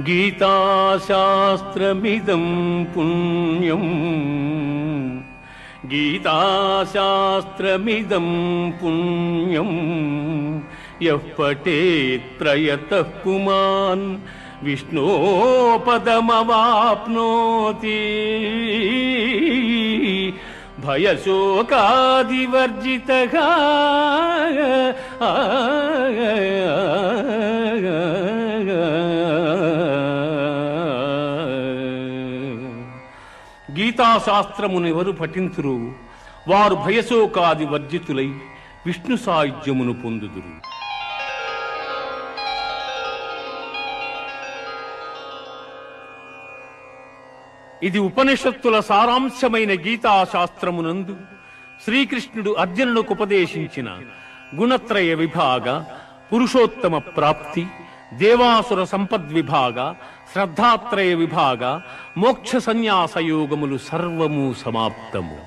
గీతాశాస్త్రమిదం పుణ్యం. గీతాశాస్త్రమిదం పుణ్యం. యః పఠేత్రయతః పుమాన్ విష్ణోపదమవాప్నోతి. భయశోకాదివర్జిత ఆ గీతాశాస్త్రమునెవరు పఠింతురు. వారు భయశోకాది వర్జితులై విష్ణు సాయుధ్యమును పొందుదురు. ఇది ఉపనిషత్తుల సారాంశమైన గీతాశాస్త్రమునందు శ్రీకృష్ణుడు అర్జునులకు ఉపదేశించిన గుణత్రయ విభాగ పురుషోత్తమ ప్రాప్తి దేవాసుర సంపద్విభాగ శ్రద్ధాత్రయ విభాగ మోక్ష సన్యాసయోగములు సర్వము సమాప్తము.